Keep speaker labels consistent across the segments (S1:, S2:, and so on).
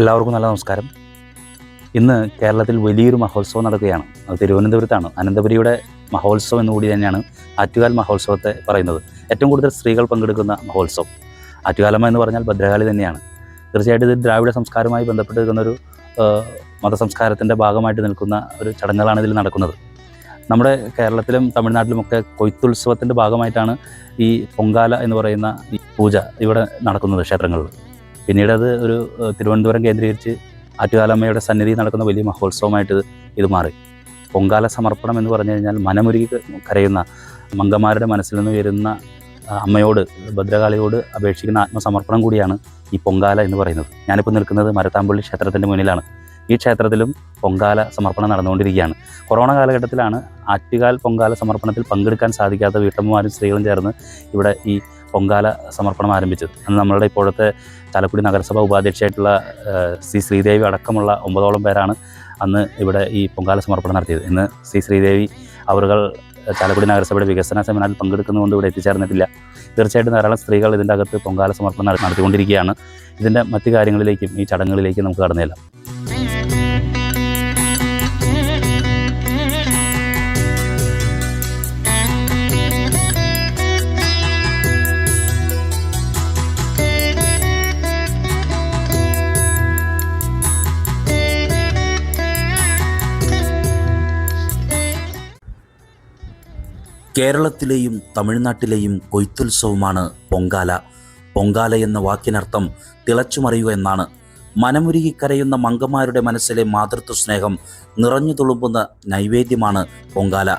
S1: എല്ലാവർക്കും നല്ല നമസ്കാരം. ഇന്ന് കേരളത്തിൽ വലിയൊരു മഹോത്സവം നടക്കുകയാണ്. അത് തിരുവനന്തപുരത്താണ്. അനന്തപുരിയുടെ മഹോത്സവം എന്നുകൂടി തന്നെയാണ് ആറ്റുകാൽ മഹോത്സവത്തെ പറയുന്നത്. ഏറ്റവും കൂടുതൽ സ്ത്രീകൾ പങ്കെടുക്കുന്ന മഹോത്സവം. ആറ്റുകാലമ്മ എന്ന് പറഞ്ഞാൽ ഭദ്രകാളി തന്നെയാണ്. തീർച്ചയായിട്ടും ഇത് ദ്രാവിഡ സംസ്കാരവുമായി ബന്ധപ്പെട്ട് നിൽക്കുന്ന ഒരു മതസംസ്കാരത്തിന്റെ ഭാഗമായിട്ട് നിൽക്കുന്ന ഒരു ചടങ്ങുകളാണ് ഇതിൽ നടക്കുന്നത്. നമ്മുടെ കേരളത്തിലും തമിഴ്നാട്ടിലുമൊക്കെ കൊയ്ത്തുത്സവത്തിന്റെ ഭാഗമായിട്ടാണ് ഈ പൊങ്കാല എന്ന് പറയുന്ന ഈ പൂജ ഇവിടെ നടക്കുന്നത് ക്ഷേത്രങ്ങളിൽ. പിന്നീട് അത് ഒരു തിരുവനന്തപുരം കേന്ദ്രീകരിച്ച് ആറ്റുകാലമ്മയുടെ സന്നിധി നടക്കുന്ന വലിയ മഹോത്സവമായിട്ട് ഇത് മാറി. പൊങ്കാല സമർപ്പണം എന്ന് പറഞ്ഞു കഴിഞ്ഞാൽ മനമുരുകി കരയുന്ന മങ്കമാരുടെ മനസ്സിൽ നിന്ന് വരുന്ന അമ്മയോട് ഭദ്രകാളിയോട് അപേക്ഷിക്കുന്ന ആത്മസമർപ്പണം കൂടിയാണ് ഈ പൊങ്കാല എന്ന് പറയുന്നത്. ഞാനിപ്പോൾ നിൽക്കുന്നത് മരത്താമ്പള്ളി ക്ഷേത്രത്തിന്റെ മുന്നിലാണ്. ഈ ക്ഷേത്രത്തിലും പൊങ്കാല സമർപ്പണം നടന്നുകൊണ്ടിരിക്കുകയാണ്. കൊറോണ കാലഘട്ടത്തിലാണ് ആറ്റുകാൽ പൊങ്കാല സമർപ്പണത്തിൽ പങ്കെടുക്കാൻ സാധിക്കാത്ത വീട്ടമ്മമാരും സ്ത്രീകളും ചേർന്ന് ഇവിടെ ഈ പൊങ്കാല സമർപ്പണം ആരംഭിച്ചത്. അന്ന് നമ്മളുടെ ഇപ്പോഴത്തെ ചാലക്കുടി നഗരസഭ ഉപാധ്യക്ഷയായിട്ടുള്ള സി ശ്രീദേവി അടക്കമുള്ള ഒമ്പതോളം പേരാണ് അന്ന് ഇവിടെ ഈ പൊങ്കാല സമർപ്പണം നടത്തിയത്. ഇന്ന് സി ശ്രീദേവി അവറുകൾ ചാലക്കുടി നഗരസഭയുടെ വികസന സെമിനാറിൽ പങ്കെടുക്കുന്നതുകൊണ്ട് ഇവിടെ എത്തിച്ചേർന്നിട്ടില്ല. തീർച്ചയായിട്ടും ധാരാളം സ്ത്രീകൾ ഇതിന്റെ അകത്ത് പൊങ്കാല സമർപ്പണം നടത്തിക്കൊണ്ടിരിക്കുകയാണ്. ഇതിന്റെ മറ്റു കാര്യങ്ങളിലേക്കും ഈ ചടങ്ങുകളിലേക്കും നമുക്ക് കടന്നില്ല
S2: കേരളത്തിലെയും തമിഴ്നാട്ടിലെയും കൊയ്ത്തുത്സവമാണ് പൊങ്കാല. പൊങ്കാല എന്ന വാക്കിനർത്ഥം തിളച്ചുമറിയുക എന്നാണ്. മനമുരുകി കരയുന്ന മങ്കമാരുടെ മനസ്സിലെ മാതൃത്വ സ്നേഹം നിറഞ്ഞു തുളുമ്പുന്ന നൈവേദ്യമാണ് പൊങ്കാല.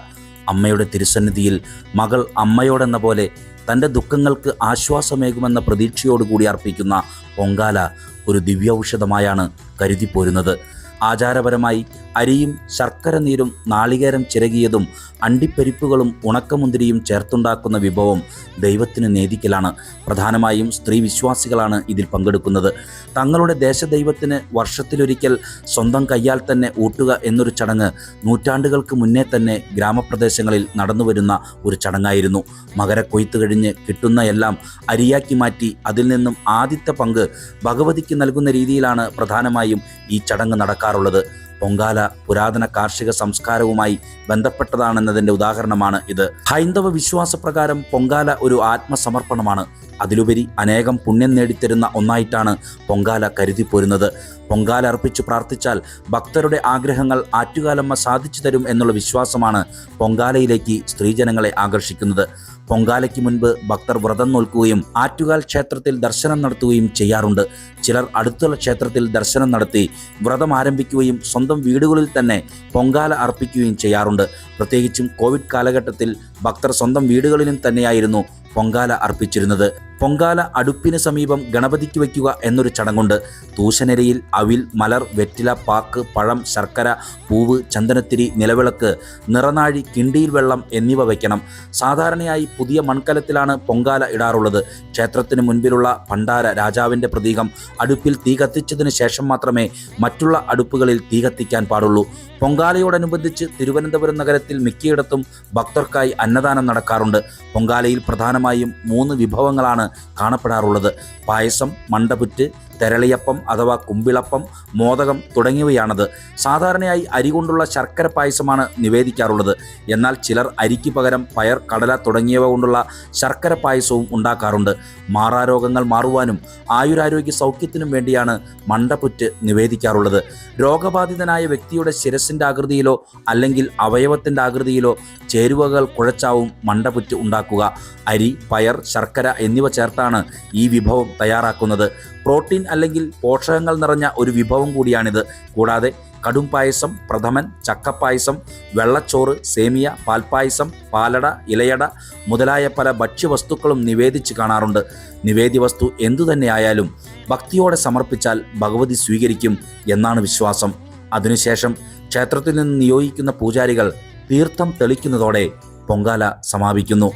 S2: അമ്മയുടെ തിരുസന്നിധിയിൽ മകൾ അമ്മയോടെന്ന പോലെ തന്റെ ദുഃഖങ്ങൾക്ക് ആശ്വാസമേകുമെന്ന പ്രതീക്ഷയോടുകൂടി അർപ്പിക്കുന്ന പൊങ്കാല ഒരു ദിവ്യൌഷധമായാണ് കരുതിപ്പോരുന്നത്. ആചാരപരമായി അരിയും ശർക്കര നീരും നാളികേരം ചിരകിയതും അണ്ടിപ്പരിപ്പുകളും ഉണക്കമുന്തിരിയും ചേർത്തുണ്ടാക്കുന്ന വിഭവം ദൈവത്തിന് നേദിക്കലാണ് പ്രധാനമായും സ്ത്രീ വിശ്വാസികളാണ് ഇതിൽ പങ്കെടുക്കുന്നത്. തങ്ങളുടെ ദേശദൈവത്തിന് വർഷത്തിലൊരിക്കൽ സ്വന്തം കയ്യാൽ തന്നെ ഊട്ടുക എന്നൊരു ചടങ്ങ് നൂറ്റാണ്ടുകൾക്ക് മുന്നേ തന്നെ ഗ്രാമപ്രദേശങ്ങളിൽ നടന്നുവരുന്ന ഒരു ചടങ്ങായിരുന്നു. മകരക്കൊയ്ത്ത് കഴിഞ്ഞ് കിട്ടുന്ന എല്ലാം അരിയാക്കി മാറ്റി അതിൽ നിന്നും ആദ്യത്തെ പങ്ക് ഭഗവതിക്ക് നൽകുന്ന രീതിയിലാണ് പ്രധാനമായും ഈ ചടങ്ങ് നടക്കാറുള്ളത് പൊങ്കാല പുരാതന കാർഷിക സംസ്കാരവുമായി ബന്ധപ്പെട്ടതാണെന്നതിന്റെ ഉദാഹരണമാണ് ഇത്. ഹൈന്ദവ വിശ്വാസപ്രകാരം പൊങ്കാല ഒരു ആത്മസമർപ്പണമാണ്. അതിലുപരി അനേകം പുണ്യം നേടിത്തരുന്ന ഒന്നായിട്ടാണ് പൊങ്കാല കരുതിപ്പോരുന്നത് പൊങ്കാല അർപ്പിച്ച് പ്രാർത്ഥിച്ചാൽ ഭക്തരുടെ ആഗ്രഹങ്ങൾ ആറ്റുകാലമ്മ സാധിച്ചു തരും എന്നുള്ള വിശ്വാസമാണ് പൊങ്കാലയിലേക്ക് സ്ത്രീജനങ്ങളെ ആകർഷിക്കുന്നത്. പൊങ്കാലയ്ക്ക് മുൻപ് ഭക്തർ വ്രതം നോൽക്കുകയും ആറ്റുകാൽ ക്ഷേത്രത്തിൽ ദർശനം നടത്തുകയും ചെയ്യാറുണ്ട്. ചിലർ അടുത്തുള്ള ക്ഷേത്രത്തിൽ ദർശനം നടത്തി വ്രതം ആരംഭിക്കുകയും സ്വന്തം വീടുകളിൽ തന്നെ പൊങ്കാല അർപ്പിക്കുകയും ചെയ്യാറുണ്ട്. പ്രത്യേകിച്ചും കോവിഡ് കാലഘട്ടത്തിൽ ഭക്തർ സ്വന്തം വീടുകളിലും തന്നെയായിരുന്നു പൊങ്കാല അർപ്പിച്ചിരുന്നത്. പൊങ്കാല അടുപ്പിന് സമീപം ഗണപതിക്ക് വയ്ക്കുക എന്നൊരു ചടങ്ങുണ്ട്. തൂശനിരയിൽ അവിൽ മലർ വെറ്റില പാക്ക് പഴം ശർക്കര പൂവ് ചന്ദനത്തിരി നിലവിളക്ക് നിറനാഴി കിണ്ടിയിൽ വെള്ളം എന്നിവ വയ്ക്കണം. സാധാരണയായി പുതിയ മൺകലത്തിലാണ് പൊങ്കാല ഇടാറുള്ളത്. ക്ഷേത്രത്തിന് മുൻപിലുള്ള ഭണ്ഡാര രാജാവിന്റെ പ്രതീകം അടുപ്പിൽ തീ കത്തിച്ചതിന് ശേഷം മാത്രമേ മറ്റുള്ള അടുപ്പുകളിൽ തീ കത്തിക്കാൻ പാടുള്ളൂ. പൊങ്കാലയോടനുബന്ധിച്ച് തിരുവനന്തപുരം നഗരത്തിൽ മിക്കയിടത്തും ഭക്തർക്കായി അന്നദാനം നടക്കാറുണ്ട്. പൊങ്കാലയിൽ പ്രധാനമായും മൂന്ന് വിഭവങ്ങളാണ് കാണപ്പെടാറുള്ളത്. പായസം മണ്ടപുറ്റ് തെരളിയപ്പം അഥവാ കുമ്പിളപ്പം മോദകം തുടങ്ങിയവയാണത്. സാധാരണയായി അരി കൊണ്ടുള്ള ശർക്കര പായസമാണ് നിവേദിക്കാറുള്ളത്. എന്നാൽ ചിലർ അരിക്ക് പകരം പയർ കടല തുടങ്ങിയവ കൊണ്ടുള്ള ശർക്കര പായസവും ഉണ്ടാക്കാറുണ്ട്. മാറാരോഗങ്ങൾ മാറുവാനും ആയുരാരോഗ്യ സൗഖ്യത്തിനും വേണ്ടിയാണ് മണ്ടപുറ്റ് നിവേദിക്കാറുള്ളത്. രോഗബാധിതനായ വ്യക്തിയുടെ ശിരസിന്റെ ആകൃതിയിലോ അല്ലെങ്കിൽ അവയവത്തിന്റെ ആകൃതിയിലോ ചേരുവകൾ കുഴച്ചാവും മണ്ടപുറ്റ് ഉണ്ടാക്കുക. അരി പയർ ശർക്കര എന്നിവ ചേർത്താണ് ഈ വിഭവം തയ്യാറാക്കുന്നത്. പ്രോട്ടീൻ അല്ലെങ്കിൽ പോഷകങ്ങൾ നിറഞ്ഞ ഒരു വിഭവം കൂടിയാണിത്. കൂടാതെ കടും പായസം പ്രഥമൻ ചക്കപ്പായസം വെള്ളച്ചോറ് സേമിയ പാൽപ്പായസം പാലട ഇലയട മുതലായ പല ഭക്ഷ്യവസ്തുക്കളും നിവേദിച്ച് കാണാറുണ്ട്. നിവേദ്യ വസ്തു എന്തുതന്നെയായാലും ഭക്തിയോടെ സമർപ്പിച്ചാൽ ഭഗവതി സ്വീകരിക്കും എന്നാണ് വിശ്വാസം. അതിനുശേഷം ക്ഷേത്രത്തിൽ നിന്ന് നിയോഗിക്കുന്ന പൂജാരികൾ തീർത്ഥം തെളിക്കുന്നതോടെ പൊങ്കാല സമാപിക്കുന്നു.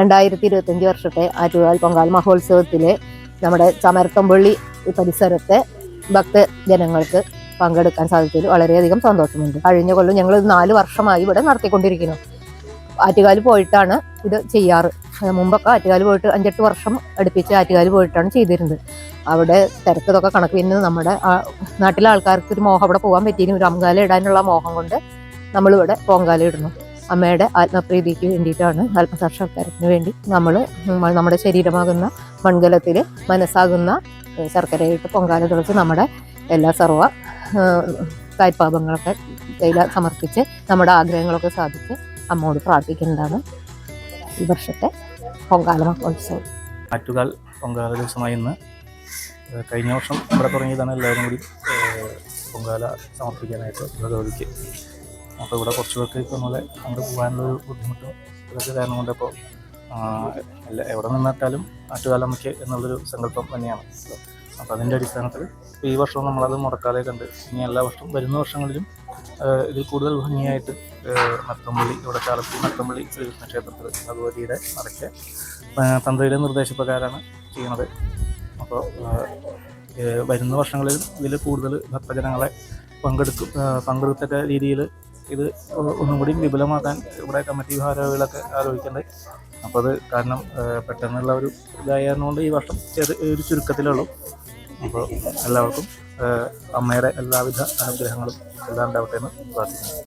S3: രണ്ടായിരത്തി ഇരുപത്തഞ്ച് വർഷത്തെ ആറ്റുകാൽ പൊങ്കാൽ മഹോത്സവത്തിലെ നമ്മുടെ ചമരത്തമ്പള്ളി പരിസരത്തെ ഭക്തജനങ്ങൾക്ക് പങ്കെടുക്കാൻ സാധിച്ചതിൽ വളരെയധികം സന്തോഷമുണ്ട്. കഴിഞ്ഞ കൊല്ലം ഞങ്ങൾ നാല് വർഷമായി ഇവിടെ നടത്തിക്കൊണ്ടിരിക്കുന്നു. ആറ്റുകാൽ പോയിട്ടാണ് ഇത് ചെയ്യാറ്. മുമ്പൊക്കെ ആറ്റുകാൽ പോയിട്ട് അഞ്ചെട്ട് വർഷം അടുപ്പിച്ച് ആറ്റുകാൽ പോയിട്ടാണ് ചെയ്തിരുന്നത്. അവിടെ തിരക്കതൊക്കെ കണക്ക് പിന്നെ നമ്മുടെ നാട്ടിലെ ആൾക്കാർക്ക് ഒരു മോഹം അവിടെ പോകാൻ പറ്റിയിരുന്നു ഒരു അമ്പാല ഇടാനുള്ള മോഹം കൊണ്ട് നമ്മളിവിടെ പൊങ്കാല ഇടുന്നു. അമ്മയുടെ ആത്മപ്രീതിക്ക് വേണ്ടിയിട്ടാണ് ആത്മസാക്ഷാത്കാരത്തിന് വേണ്ടി നമ്മൾ നമ്മുടെ ശരീരമാകുന്ന മൺകലത്തിൽ മനസ്സാകുന്ന ശർക്കരയിട്ട് പൊങ്കാല തുളച്ച് നമ്മുടെ എല്ലാ സർവ കാര്യപാപങ്ങളൊക്കെ കയ്യിൽ സമർപ്പിച്ച് നമ്മുടെ ആഗ്രഹങ്ങളൊക്കെ സാധിച്ച് അമ്മോട് പ്രാർത്ഥിക്കുന്നതാണ് ഈ വർഷത്തെ പൊങ്കാല മഹോത്സവം.
S4: ആറ്റുകാൽ പൊങ്കാല ദിവസമായി ഇന്ന് കഴിഞ്ഞ വർഷം ഇവിടെ തുടങ്ങിയതാണ് എല്ലാവരും കൂടി പൊങ്കാല സമർപ്പിക്കാനായിട്ട് ഭഗവതിക്ക് അപ്പോൾ ഇവിടെ കുറച്ച് പേർക്ക് പോലെ അങ്ങോട്ട് പോകാനുള്ളൊരു ബുദ്ധിമുട്ടും ഇതൊക്കെ കാരണം കൊണ്ട് ഇപ്പോൾ എല്ലാ എവിടെ നിന്നിട്ടാലും ആറ്റുകാലമ്മയ്ക്ക് എന്നുള്ളൊരു സങ്കല്പം തന്നെയാണ്. അപ്പോൾ അതിന്റെ അടിസ്ഥാനത്തിൽ ഈ വർഷവും നമ്മളത് മുടക്കാതെ കണ്ട് ഇനി എല്ലാ വർഷവും വരുന്ന വർഷങ്ങളിലും ഇതിൽ കൂടുതൽ ഭംഗിയായിട്ട് നത്തമ്പള്ളി ഇവിടെ ചാലപ്പി നത്തമ്പള്ളി ശ്രീകൃഷ്ണ ക്ഷേത്രത്തിൽ ഭഗവതിയുടെ നടക്കെ തന്ത്രിയുടെ നിർദ്ദേശപ്രകാരമാണ് ചെയ്യുന്നത്. അപ്പോൾ വരുന്ന വർഷങ്ങളിലും ഇതിൽ കൂടുതൽ ഭക്തജനങ്ങളെ പങ്കെടുക്കും പങ്കെടുത്തക്ക രീതിയിൽ ഇത് ഒന്നും കൂടി വിപുലമാക്കാൻ ഇവിടെ കമ്മിറ്റി ഭാരവാഹികളൊക്കെ ആലോചിക്കേണ്ടത്. അപ്പോൾ അത് കാരണം പെട്ടെന്നുള്ള ഒരു ഇതായതുകൊണ്ട് ഈ വർഷം ചെറിയ ഒരു ചുരുക്കത്തിലുള്ളൂ. അപ്പോൾ എല്ലാവർക്കും അമ്മയുടെ എല്ലാവിധ അനുഗ്രഹങ്ങളും എല്ലാം ഉണ്ടാവട്ടെ എന്ന് പ്രാർത്ഥിക്കുന്നു.